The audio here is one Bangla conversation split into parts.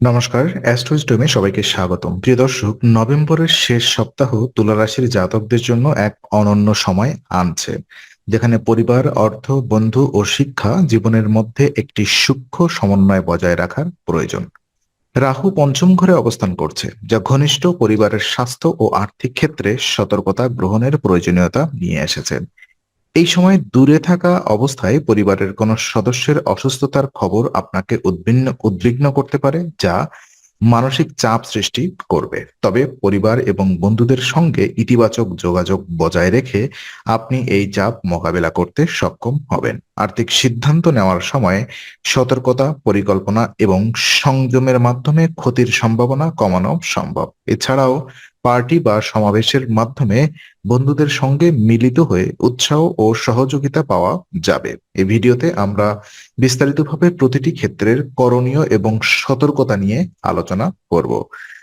নমস্কার অ্যাস্ট্রোজডমে সবাইকে স্বাগতম। প্রিয় দর্শক, নভেম্বরের শেষ সপ্তাহ তুলা রাশির জাতকদের জন্য এক অনন্য সময় আনছে, যেখানে পরিবার, অর্থ, বন্ধু ও শিক্ষা জীবনের মধ্যে একটি সূক্ষ্ম সমন্বয় বজায় রাখার প্রয়োজন। রাহু পঞ্চম ঘরে অবস্থান করছে, যা ঘনিষ্ঠ পরিবারের স্বাস্থ্য ও আর্থিক ক্ষেত্রে সতর্কতা গ্রহণের প্রয়োজনীয়তা নিয়ে এসেছেন এই সময় দূরে থাকা অবস্থায় পরিবারের কোনো সদস্যের অসুস্থতার খবর আপনাকে উদ্বিগ্ন উদ্বিগ্ন করতে পারে, যা মানসিক চাপ সৃষ্টি করবে। তবে পরিবার এবং বন্ধুদের সঙ্গে ইতিবাচক যোগাযোগ বজায় রেখে আপনি এই চাপ মোকাবেলা করতে সক্ষম হবেন। আর্থিক সিদ্ধান্ত নেওয়ার সময় সতর্কতা, পরিকল্পনা এবং সংযমের মাধ্যমে ক্ষতির সম্ভাবনা কমানো সম্ভব। এছাড়াও পার্টি বা সমাবেশের মাধ্যমে বন্ধুদের সঙ্গে মিলিত হয়ে উৎসাহ ও সহযোগিতা পাওয়া যাবে। এই ভিডিওতে আমরা বিস্তারিতভাবে প্রতিটি ক্ষেত্রের করণীয় এবং সতর্কতা নিয়ে আলোচনা করব।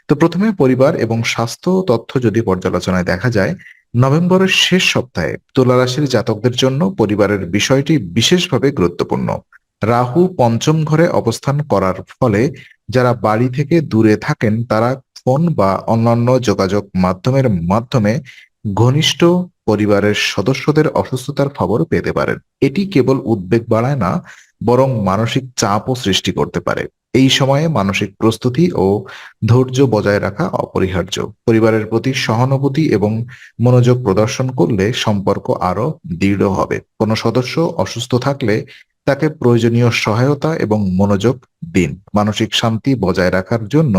তো প্রথমে পরিবার এবং স্বাস্থ্য তথ্য যদি পর্যালোচনায় দেখা যায়, নভেম্বরের শেষ সপ্তাহে তুলা রাশির জাতকদের জন্য পরিবারের বিষয়টি বিশেষভাবে গুরুত্বপূর্ণ। রাহু পঞ্চম ঘরে অবস্থান করার ফলে যারা বাড়ি থেকে দূরে থাকেন, তারা ফোন বা অন্যান্য যোগাযোগ মাধ্যমের মাধ্যমে ঘনিষ্ঠ পরিবারের সদস্যদের অসুস্থতার খবর পেতে পারেন। এটি কেবল উদ্বেগ বাড়ায় না, বরং মানসিক চাপও সৃষ্টি করতে পারে। এই সময়ে মানসিক প্রস্তুতি ও ধৈর্য বজায় রাখা অপরিহার্য। পরিবারের প্রতি সহানুভূতি এবং মনোযোগ প্রদর্শন করলে সম্পর্ক আরও দৃঢ় হবে। কোনো সদস্য অসুস্থ থাকলে তাকে প্রয়োজনীয় সহায়তা এবং মনোযোগ দিন। মানসিক শান্তি বজায় রাখার জন্য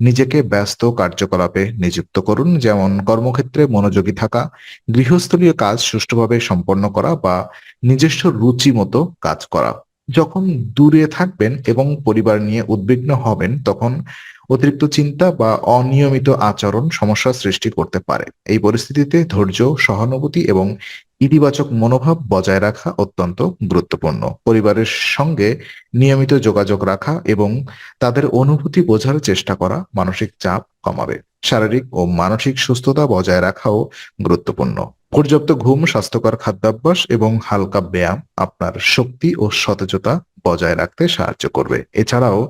নিজেকে ব্যস্ত কার্যকলাপে নিযুক্ত করুন, যেমন কর্মক্ষেত্রে মনোযোগী থাকা, গৃহস্থলীয় কাজ সুষ্ঠুভাবে সম্পন্ন করা বা নিজস্ব রুচি মতো কাজ করা। যখন দূরে থাকবেন এবং পরিবার নিয়ে উদ্বিগ্ন হবেন, তখন অতিরিক্ত চিন্তা বা অনিয়মিত আচরণ সমস্যা সৃষ্টি করতে পারে। এই পরিস্থিতিতে ধৈর্য, সহানুভূতি এবং ইতিবাচক মনোভাব বজায় রাখা অত্যন্ত গুরুত্বপূর্ণ। পরিবারের সঙ্গে নিয়মিত যোগাযোগ রাখা এবং তাদের অনুভূতি বোঝার চেষ্টা করা মানসিক চাপ কমাবে। শারীরিক ও মানসিক সুস্থতা বজায় রাখাও গুরুত্বপূর্ণ। পর্যাপ্ত ঘুম, স্বাস্থ্যকর খাদ্যাভ্যাস এবং হালকা ব্যায়াম আপনার শক্তি ও সতেজতা বজায় রাখতে সাহায্য করবে। এছাড়াও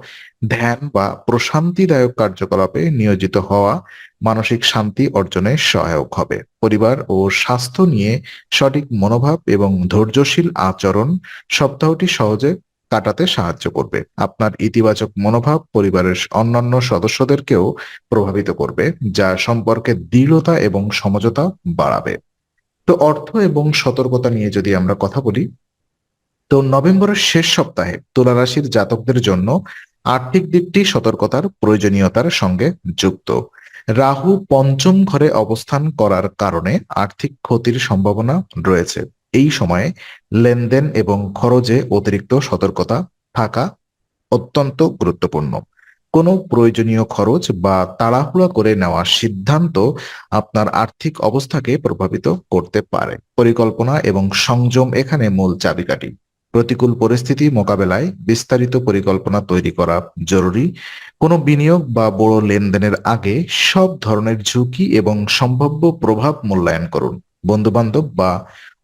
ধ্যান বা প্রশান্তিদায়ক কার্যকলাপে নিয়োজিত হওয়া মানসিক শান্তি অর্জনে সহায়ক হবে। পরিবার ও স্বাস্থ্য নিয়ে সঠিক মনোভাব এবং ধৈর্যশীল আচরণ সপ্তাহটি সহজে কাটাতে সাহায্য করবে। আপনার ইতিবাচক মনোভাব পরিবারের অন্যান্য সদস্যদেরকেও প্রভাবিত করবে, যা সম্পর্কে দৃঢ়তা এবং সমঝোতা বাড়াবে। তো অর্থ এবং সতর্কতা নিয়ে যদি আমরা কথা বলি, তো নভেম্বরের শেষ সপ্তাহে তুলা রাশির জাতকদের জন্য আর্থিক দিকটি সতর্কতার প্রয়োজনীয়তার সঙ্গে যুক্ত। রাহু পঞ্চম ঘরে অবস্থান করার কারণে আর্থিক ক্ষতির সম্ভাবনা রয়েছে। এই সময়ে লেনদেন এবং খরচে অতিরিক্ত সতর্কতা থাকা অত্যন্ত গুরুত্বপূর্ণ। কোনো প্রয়োজনীয় খরচ বা তাড়াহুড়া করে নেওয়া সিদ্ধান্ত আপনার আর্থিক অবস্থাকে প্রভাবিত করতে পারে। পরিকল্পনা এবং সংযম এখানে মূল চাবিকাঠি। প্রতিকূল পরিস্থিতি মোকাবেলায় বিস্তারিত পরিকল্পনা তৈরি করা জরুরি। কোনো বিনিয়োগ বা বড় লেনদেনের আগে সব ধরনের ঝুঁকি এবং সম্ভাব্য প্রভাব মূল্যায়ন করুন। বন্ধুবান্ধব বা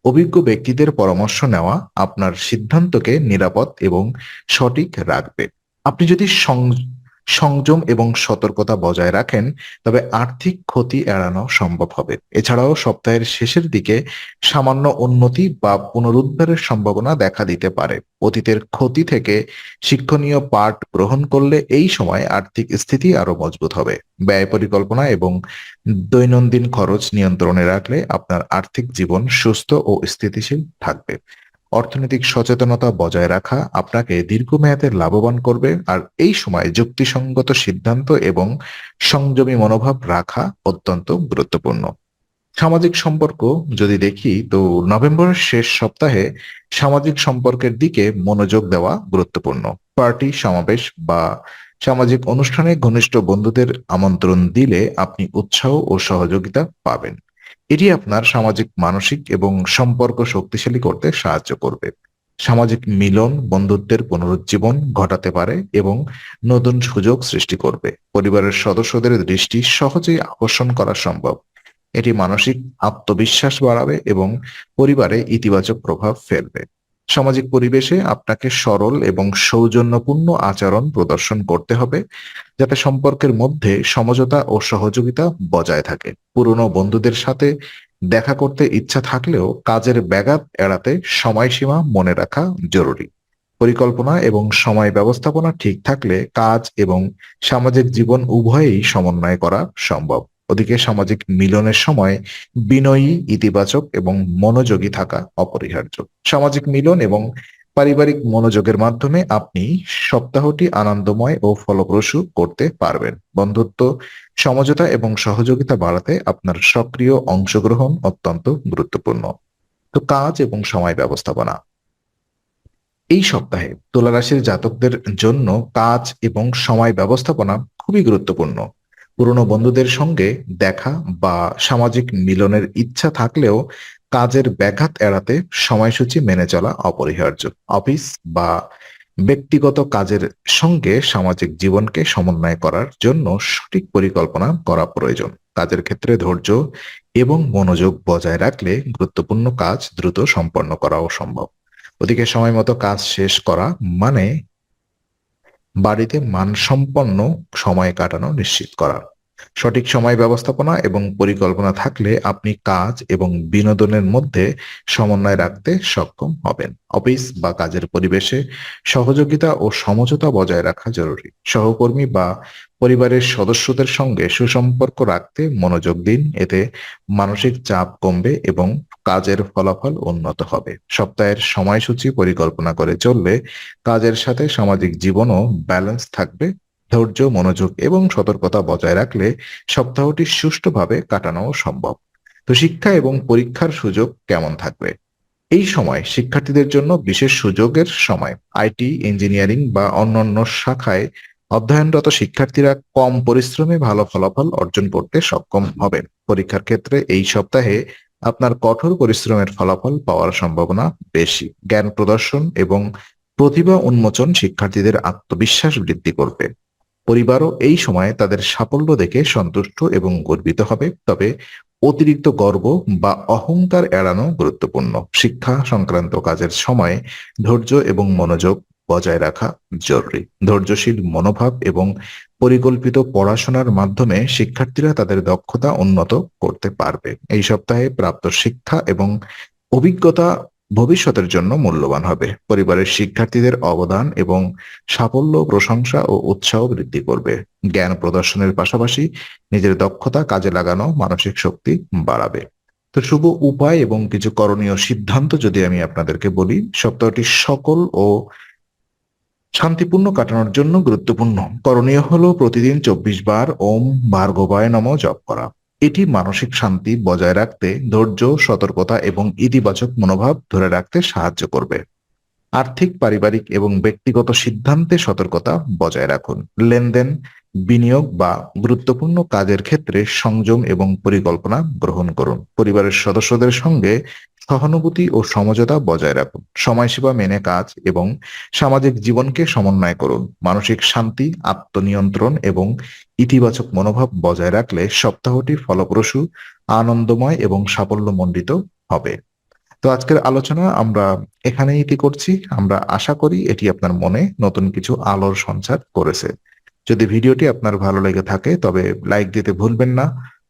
অভিজ্ঞ ব্যক্তিদের পরামর্শ নেওয়া আপনার সিদ্ধান্তকে নিরাপদ এবং সঠিক রাখবে। আপনি যদি সংযম এবং সতর্কতা বজায় রাখেন, তবে আর্থিক ক্ষতি এড়ানো সম্ভব হবে। এছাড়াও সপ্তাহের শেষের দিকে সামান্য উন্নতি বা পুনরুদ্ধারের সম্ভাবনা দেখা দিতে পারে। অতীতের ক্ষতি থেকে শিক্ষণীয় পাঠ গ্রহণ করলে এই সময় আর্থিক স্থিতি আরও মজবুত হবে। ব্যয় পরিকল্পনা এবং দৈনন্দিন খরচ নিয়ন্ত্রণে রাখলে আপনার আর্থিক জীবন সুস্থ ও স্থিতিশীল থাকবে। অর্থনৈতিক সচেতনতা বজায় রাখা আপনাকে দীর্ঘমেয়াদে লাভবান করবে, আর এই সময় যুক্তিসঙ্গত সিদ্ধান্ত এবং সংযমী মনোভাব রাখা অত্যন্ত গুরুত্বপূর্ণ। সামাজিক সম্পর্ক যদি দেখি, তো নভেম্বরের শেষ সপ্তাহে সামাজিক সম্পর্কের দিকে মনোযোগ দেওয়া গুরুত্বপূর্ণ। পার্টি, সমাবেশ বা সামাজিক অনুষ্ঠানে ঘনিষ্ঠ বন্ধুদের আমন্ত্রণ দিলে আপনি উৎসাহ ও সহযোগিতা পাবেন। এটি আপনার সামাজিক, মানসিক এবং সম্পর্ক শক্তিশালী করতে সাহায্য করবে। সামাজিক মিলন, বন্ধুত্বের পুনরুজ্জীবন ঘটাতে পারে এবং নতুন সুযোগ সৃষ্টি করবে। পরিবারের সদস্যদের দৃষ্টি সহজেই আকর্ষণ করা সম্ভব। এটি মানসিক আত্মবিশ্বাস বাড়াবে এবং পরিবারে ইতিবাচক প্রভাব ফেলবে। সামাজিক পরিবেশে আপনাকে সরল এবং সৌজন্যপূর্ণ আচরণ প্রদর্শন করতে হবে, যাতে সম্পর্কের মধ্যে সমঝোতা ও সহযোগিতা বজায় থাকে। পুরনো বন্ধুদের সাথে দেখা করতে ইচ্ছা থাকলেও কাজের ব্যাঘাত এড়াতে সময়সীমা মনে রাখা জরুরি। পরিকল্পনা এবং সময় ব্যবস্থাপনা ঠিক থাকলে কাজ এবং সামাজিক জীবন উভয়েই সমন্বয় করা সম্ভব। ওদিকে সামাজিক মিলনের সময় বিনয়ী, ইতিবাচক এবং মনোযোগী থাকা অপরিহার্য। সামাজিক মিলন এবং পারিবারিক মনোযোগের মাধ্যমে আপনি সপ্তাহটি আনন্দময় ও ফলপ্রসূ করতে পারবেন। বন্ধুত্ব, সমঝোতা এবং সহযোগিতা বাড়াতে আপনার সক্রিয় অংশগ্রহণ অত্যন্ত গুরুত্বপূর্ণ। তো কাজ এবং সময় ব্যবস্থাপনা। এই সপ্তাহে তুলা রাশির জাতকদের জন্য কাজ এবং সময় ব্যবস্থাপনা খুবই গুরুত্বপূর্ণ। পুরনো বন্ধুদের সঙ্গে দেখা বা সামাজিক মিলনের ইচ্ছা থাকলেও কাজের ব্যাঘাত এড়াতে সময়সূচি মেনে চলা অপরিহার্য। অফিস বা ব্যক্তিগত কাজের সঙ্গে সামাজিক জীবনকে সমন্বয় করার জন্য সঠিক পরিকল্পনা করা প্রয়োজন। কাজের ক্ষেত্রে ধৈর্য এবং মনোযোগ বজায় রাখলে গুরুত্বপূর্ণ কাজ দ্রুত সম্পন্ন করাও সম্ভব। ওদিকে সময় মতো কাজ শেষ করা মানে বাড়িতে মানসম্পন্ন সময় কাটানো নিশ্চিত করা। সঠিক সময় ব্যবস্থাপনা এবং পরিকল্পনা থাকলে আপনি কাজ এবং বিনোদনের মধ্যে সমন্বয় রাখতে সক্ষম হবেন। অফিস বা কাজের পরিবেশে সহযোগিতা ও সমঝোতা বজায় রাখা জরুরি। সহকর্মী বা পরিবারের সদস্যদের সঙ্গে সুসম্পর্ক রাখতে মনোযোগ দিন, এতে মানসিক চাপ কমবে এবং কাজের ফলাফল উন্নত হবে। সপ্তাহের সময়সূচি পরিকল্পনা করে চললে কাজের সাথে সামাজিক জীবনও ব্যালেন্স থাকবে ধৈর্য, মনোযোগ এবং সতর্কতা বজায় রাখলে সপ্তাহটি সুষ্ঠুভাবে কাটানো সম্ভব। তো শিক্ষা এবং পরীক্ষার সুযোগ কেমন থাকবে? এই সময় শিক্ষার্থীদের জন্য বিশেষ সুযোগের সময় আইটি, ইঞ্জিনিয়ারিং বা অন্যান্য শাখায় অধ্যয়নরত শিক্ষার্থীরা কম পরিশ্রমে ভালো ফলাফল অর্জন করতে সক্ষম হবেন। পরীক্ষার ক্ষেত্রে এই সপ্তাহে আপনার কঠোর পরিশ্রমের ফলাফল পাওয়ার সম্ভাবনা বেশি। জ্ঞান প্রদর্শন এবং প্রতিভা উন্মোচন শিক্ষার্থীদের আত্মবিশ্বাস বৃদ্ধি করবে। পরিবারও এই সময়ে তাদের সাফল্য দেখে সন্তুষ্ট এবং গর্বিত হবে, তবে অতিরিক্ত গর্ব বা অহংকার এড়ানো গুরুত্বপূর্ণ। শিক্ষা সংক্রান্ত কাজের সময় ধৈর্য এবং মনোযোগ বজায় রাখা জরুরি। ধৈর্যশীল মনোভাব এবং পরিকল্পিত পড়াশোনার মাধ্যমে শিক্ষার্থীরা তাদের দক্ষতা উন্নত করতে পারবে। এই সপ্তাহে প্রাপ্ত শিক্ষা এবং অভিজ্ঞতা ভবিষ্যতের জন্য মূল্যবান হবে। পরিবারের শিক্ষার্থীদের অবদান এবং সাফল্য, প্রশংসা ও উৎসাহ বৃদ্ধি করবে। জ্ঞান প্রদর্শনের পাশাপাশি নিজের দক্ষতা কাজে লাগানো মানসিক শক্তি বাড়াবে। তো শুভ উপায় এবং কিছু করণীয় সিদ্ধান্ত যদি আমি আপনাদেরকে বলি, সপ্তাহটি সকল ও শান্তিপূর্ণ কাটানোর জন্য গুরুত্বপূর্ণ। করণীয় হলো প্রতিদিন চব্বিশ বার ওম ভার্গবায় নম জপ করা। এটি মানসিক শান্তি বজায় রাখতে, ধৈর্য, সতর্কতা এবং ইতিবাচক মনোভাব ধরে রাখতে সাহায্য করবে। আর্থিক, পারিবারিক এবং ব্যক্তিগত সিদ্ধান্তে সতর্কতা বজায় রাখুন। লেনদেন, বিনিয়োগ বা গুরুত্বপূর্ণ কাজের ক্ষেত্রে সংযম এবং পরিকল্পনা গ্রহণ করুন। পরিবারের সদস্যদের সঙ্গে সহানুভূতি ও সমঝোতা বজায় রাখুন। সময়সীমা মেনে কাজ এবং সামাজিক জীবনকে সমন্বয় করুন। মানসিক শান্তি, আত্মনিয়ন্ত্রণ এবং ইতিবাচক মনোভাব বজায় রাখলে সপ্তাহটি ফলপ্রসূ, আনন্দময় এবং সাফল্যমণ্ডিত হবে। তো আজকের আলোচনা আমরা এখানেই ইতি করছি। আমরা আশা করি এটি আপনার মনে নতুন কিছু আলোর সঞ্চার করেছে। যদি ভিডিওটি আপনার ভালো লেগে থাকে তবে লাইক দিতে ভুলবেন না।